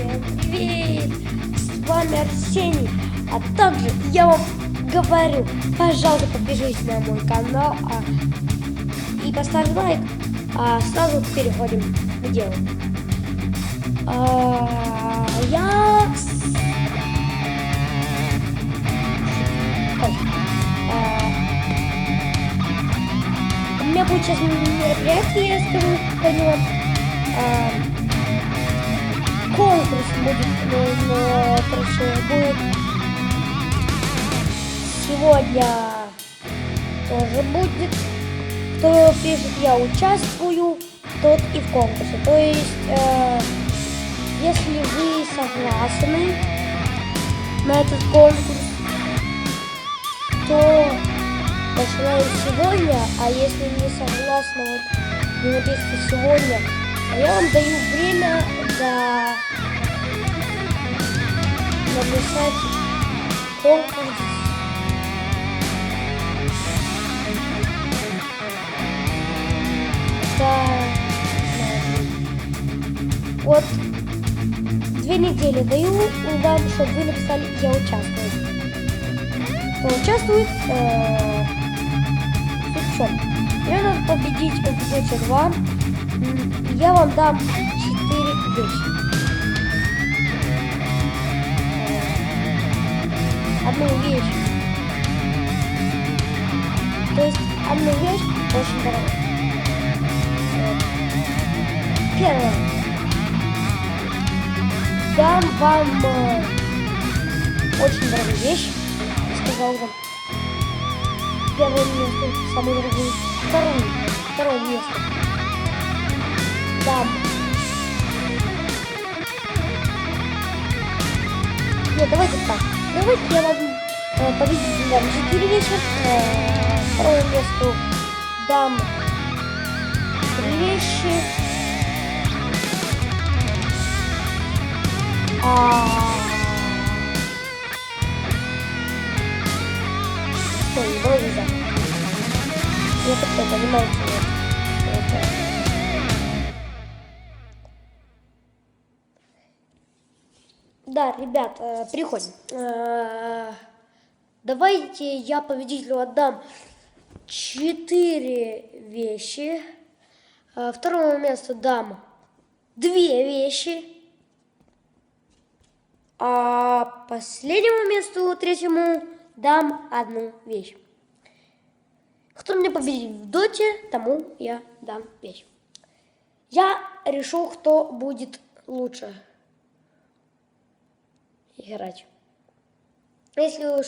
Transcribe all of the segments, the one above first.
Привет! С вами Арсений. А также я вам говорю, пожалуйста, подпишитесь на мой канал а, и поставьте лайк. А сразу переходим к делу. А, я... Ой. А, у меня будет сейчас мероприятие, я скажу, поняла. Конкурс будет, ну, короче, будет сегодня тоже будет. Кто пишет, я участвую, тот и в конкурсе. То есть, э, если вы согласны на этот конкурс, то начинаем сегодня, а если не согласны, вот не напишите сегодня, я вам даю время до написать конкурс. Да. Вот две недели даю вам, чтобы вы написали «Я участвую». Кто участвует, э, в чем? Мне надо победить в эпизоде 2. Я вам дам 4 вещи. Одну вещь. То есть одну вещь очень дорогая. Первое. Дам вам э, очень дорогую вещь. Сказал вам. Первое место, самую дорогую. Вторую. Второе место. Дам. Нет, давайте так. Давайте я вам э, победителю дам 4 вещи. Э, второе место дам 3 вещи. А... Стой, давай не так. Я как-то понимаете, что Да, ребят, э, переходим. Э, давайте я победителю отдам четыре вещи. Э, второму месту дам две вещи. А последнему месту, третьему, дам одну вещь. Кто меня победит в доте, тому я дам вещь. Я решу, кто будет лучше играть. Если уж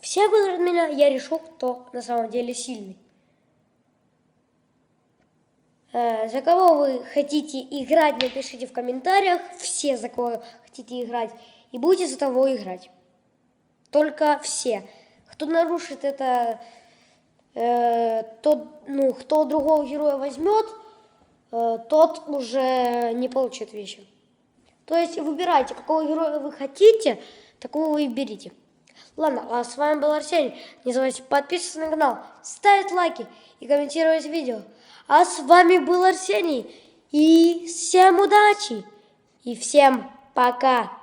все выберут меня, я решу, кто на самом деле сильный. Э, за кого вы хотите играть, напишите в комментариях. Все, за кого хотите играть. И будете за того играть. Только все. Кто нарушит это, э, тот, ну, кто другого героя возьмет, тот уже не получит вещи. То есть выбирайте, какого героя вы хотите, такого вы и берите. Ладно, а с вами был Арсений. Не забывайте подписываться на канал, ставить лайки и комментировать видео. А с вами был Арсений. И всем удачи. И всем пока.